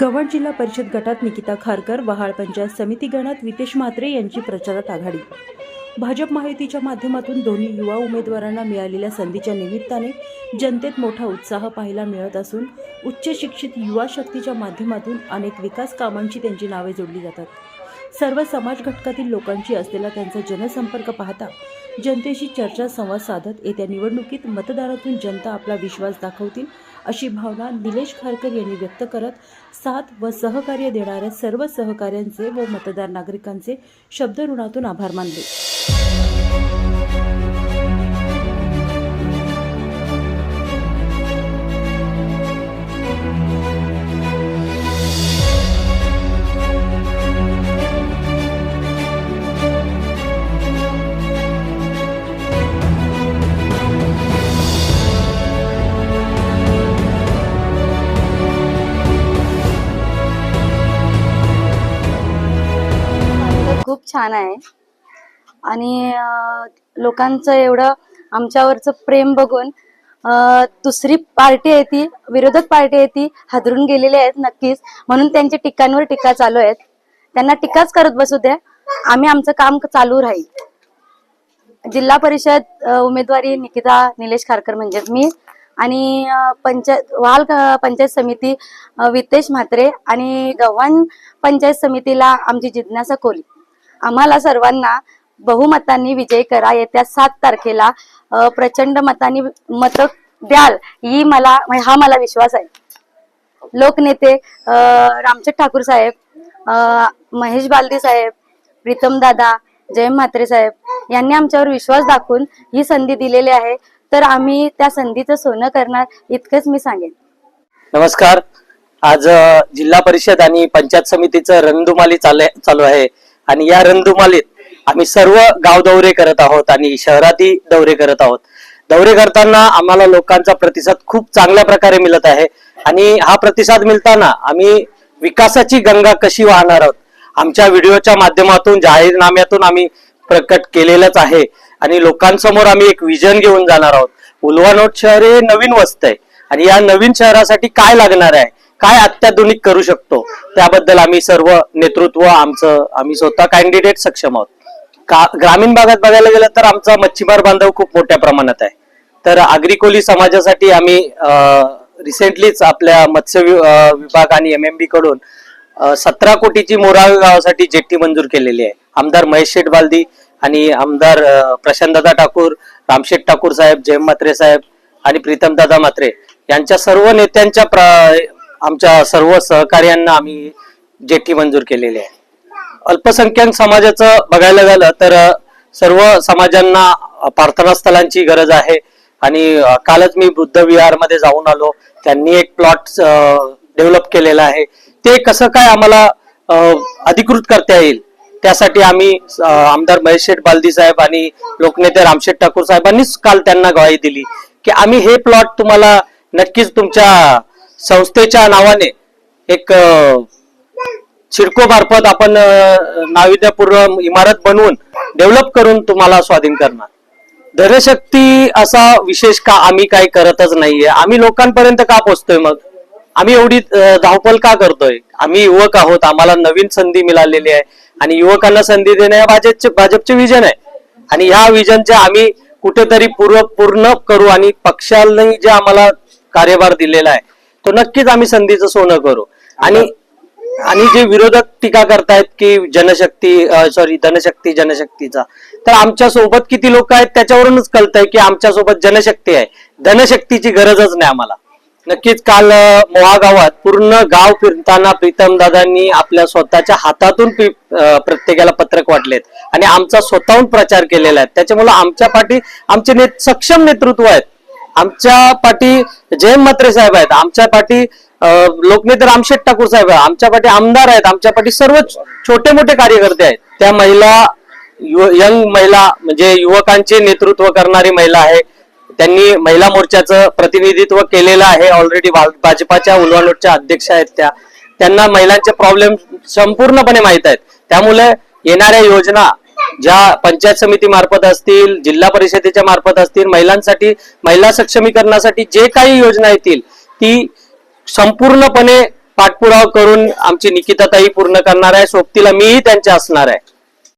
गव्हाण जिल्हा परिषद गटात निकिता खारकर वहाळ पंचायत समिती गणात वितेश म्हात्रे यांची प्रचारात आघाडी. भाजप माहितीच्या माध्यमातून दोन्ही युवा उमेदवारांना मिळालेल्या संधीच्या निमित्ताने जनतेत मोठा उत्साह पाहायला मिळत असून उच्च शिक्षित युवा शक्तीच्या माध्यमातून अनेक विकास कामांची त्यांची नावे जोडली जातात. सर्व समाज घटकातील लोकांशी असलेला त्यांचा जनसंपर्क पाहता जनतेशी चर्चा संवाद साधत येत्या निवडणुकीत मतदारातून जनता आपला विश्वास दाखवतील अशी भावना निलेश खारकर यांनी व्यक्त करत साथ व सहकार्य देणाऱ्या सर्व सहकाऱ्यांचे व मतदार नागरिकांचे शब्दऋणातून आभार मानले. छान आहे. आणि लोकांचं एवढं आमच्यावरचं प्रेम बघून दुसरी पार्टी आहे ती विरोधक पार्टी आहे ती हादरून गेलेली आहेत नक्कीच. म्हणून त्यांच्या टीकांवर टीका चालू आहेत. त्यांना टीकाच करत बसू द्या. आम्ही आमचं काम चालू राहील. जिल्हा परिषद उमेदवारी निकिता निलेश खारकर म्हणजेच मी आणि पंचायत वाल पंचायत समिती वितेश म्हात्रे आणि गव्हाण पंचायत समितीला आमची जिज्ञासा कोली आम्हाला सर्वांना बहुमतांनी विजय करा. येत्या सात तारखेला प्रचंड मतांनी मत द्याल ही मला हा मला विश्वास आहे. लोकनेते अं, रामचंद ठाकूर साहेब महेश बालदी साहेब प्रीतम दादा जय म्हात्रे साहेब यांनी आमच्यावर विश्वास दाखवून ही संधी दिलेली आहे. तर आम्ही त्या संधीचं सोनं करणार इतकंच मी सांगेन. नमस्कार. आज जिल्हा परिषद आणि पंचायत समितीचं रणधुमाली चालू चालू आहे. आणि या रणधुमालीत आम्ही सर्व गाव दौरे करत आहोत आणि शहरातही दौरे करत आहोत. दौरे करताना आम्हाला लोकांचा प्रतिसाद खूप चांगल्या प्रकारे मिळत आहे आणि हा प्रतिसाद मिळताना आम्ही विकासाची गंगा कशी वाहणार आहोत आमच्या व्हिडिओच्या माध्यमातून जाहीरनाम्यातून आम्ही प्रकट केलेलंच आहे आणि लोकांसमोर आम्ही एक विजन घेऊन जाणार आहोत. उलवानोट शहर हे नवीन वस्त आहे आणि या नवीन शहरासाठी काय लागणार आहे काय अत्याधुनिक करू शकतो? त्याबद्दल आम्ही सर्व नेतृत्व आमचं आम्ही स्वतः कॅन्डिडेट सक्षम आहोत. का ग्रामीण भागात बघायला गेलं तर आमचा मच्छीमार बांधव खूप मोठ्या प्रमाणात आहे. तर आग्रिकोली समाजासाठी आम्ही रिसेंटलीच आपल्या मत्स्य विभाग आणि एम एम बी कडून सतरा कोटीची मोरावे गावासाठी जेट्टी मंजूर केलेली आहे. आमदार महेश शेठ बालदी आणि आमदार प्रशांतदादा ठाकूर रामशेठ ठाकूर साहेब जयम म्हात्रे साहेब आणि प्रीतमदादा म्हात्रे यांच्या सर्व नेत्यांच्या प्र- आमच्या सर्व सहकार्यांना आम्ही जेठी मंजूर केलेली आहे. अल्पसंख्याक समाजाचं बघायला झालं तर सर्व समाजांना प्रार्थना प्रार्थनास्थळांची गरज आहे आणि कालच मी बुद्ध विहारमध्ये जाऊन आलो. त्यांनी एक प्लॉट डेव्हलप केलेला आहे. ते कसं काय आम्हाला अधिकृत करता येईल? त्यासाठी आम्ही आमदार महेश शेठ बालदी साहेब आणि लोकनेते रामशेठ ठाकूर साहेबांनीच काल त्यांना ग्वाही दिली की आम्ही हे प्लॉट तुम्हाला नक्कीच तुमच्या संस्थेच्या नावाने एक अ, मार्फत आपण अ, इमारत बनवून डेव्हलप करून तुम्हाला स्वाधीन करणार. धनशक्ती असा विशेष का आम्ही काही करतच नाहीये. आम्ही लोकांपर्यंत का पोहोचतोय मग? आम्ही एवढी धावपल धावपळ का करतोय? आम्ही युवक आहोत आम्हाला नवीन संधी मिळालेली आहे आणि युवकांना संधी देणे भाजपचे भाजपचे विजन आहे. आणि ह्या विजनचे आम्ही कुठेतरी पूर्व पूर्ण करू आणि पक्षाने जे आम्हाला कार्यभार दिलेला आहे तो नक्कीच आम्ही संधीचं सोनं करू. आणि आणि जे विरोधक टीका करतायत की जनशक्ती सॉरी धनशक्ती जनशक्तीचा तर आमच्यासोबत किती लोक आहेत त्याच्यावरूनच कळतंय की आमच्यासोबत जनशक्ती आहे. धनशक्तीची गरजच नाही आम्हाला. नक्कीच काल मोहा गावात पूर्ण गाव फिरताना प्रीतम दादांनी आपल्या स्वतःच्या हातातून प्रत्येकाला पत्रक वाटलेत. आणि आमचा स्वतःहून प्रचार केलेला आहे. त्याच्यामुळे आमच्या पाठी आमचे ने सक्षम नेतृत्व आहेत. आमच्या पाठी जयंत म्हात्रे साहेब आहेत. आमच्या पाठी लोकनेते रामशेठ ठाकूर साहेब आहेत. आमच्या पाठी आमदार आहेत. आमच्या पाठी सर्व छोटे मोठे कार्यकर्ते आहेत. त्या महिला यंग महिला म्हणजे युवकांचे नेतृत्व करणारी महिला आहे. त्यांनी महिला मोर्चाचं प्रतिनिधित्व केलेलं आहे. ऑलरेडी भाजपाच्या उलवानोटच्या अध्यक्ष आहेत त्या. त्यांना महिलांचे प्रॉब्लेम संपूर्णपणे माहीत आहेत. त्यामुळे येणाऱ्या योजना ज्या पंचायत समिती मार्फत असतील जिल्हा परिषदेच्या मार्फत असतील महिलांसाठी महिला सक्षमीकरणासाठी जे काही योजना येतील ती संपूर्णपणे पाठपुरावा करून आमची निकिताताई पूर्ण करणार आहे. सोबतीला मीही त्यांच्या असणार आहे.